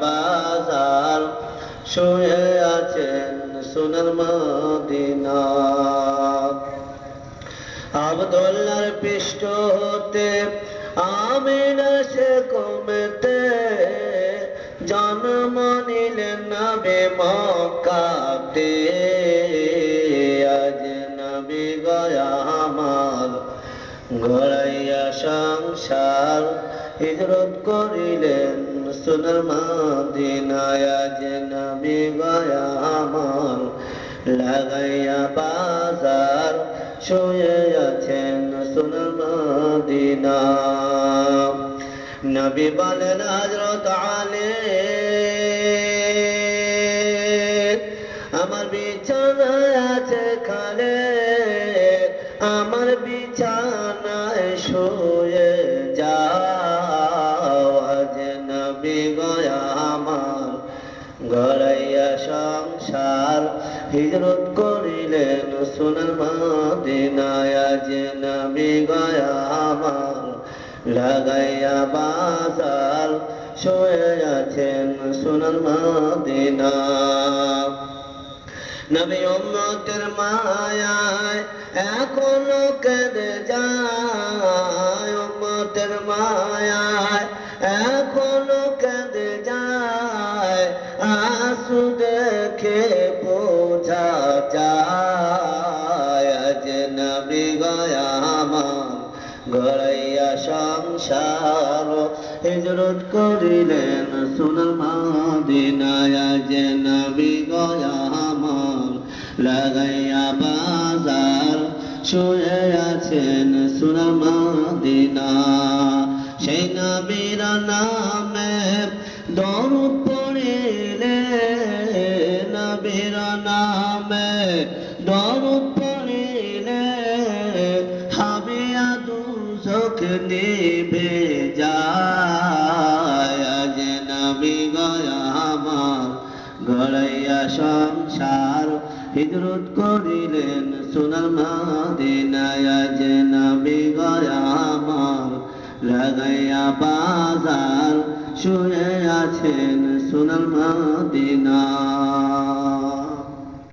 বাজার শুয়ে আছেন সোনার মদিনা। আবদুল্লার পৃষ্ঠ হতে আমিনা সে কমেতে। জন্ম নিলেন নবে মক্কাতে গড়াইয়া সংসার হিজরত করিলেন সোনার মদিনায়, আজ নবী গয়া আমার লাগাইয়া বাজার শুয়ে আছেন সোনার মদিনা। নবী বলেন হজরত আলী, আমার বিছানায় আছে খালে আমার বিছানায় শুয়ে যাও, আজ নবী আমার গড়াইয়া সংসার। হিজরত করিলেন সোনার মদিনায়, আজ নবী আমার লাগাইয়া বাজার। শুয়ে আছেন সোনার মদিনা। নবী উম্মতের মায়ায় এখনও কেঁদে যায়। উম্মতের মায়ায় এখনও কেঁদে যায়। আসু দেখে বোঝা যায়, আজ নবী গয়া গড়াইয়া সংসার। হিজরত করিলেন সোনার মদিনায় যে নবী গয়া লাগাইয়া বাজার শুয়ে আছেন সোনার মদিনা সেই নবীর নামে দরুদ পড়িলে, নবীর নামে দরুদ পড়িলে, হাবিয়া দুজক নিভে যায়। আজ নবী গয়া গড়াইয়া সংসার। হিজরত করিলেন সোনার মাদিনায়া যে নবী আমার। লাগাইয়া বাজার শুয়ে আছেন সোনার মদিনা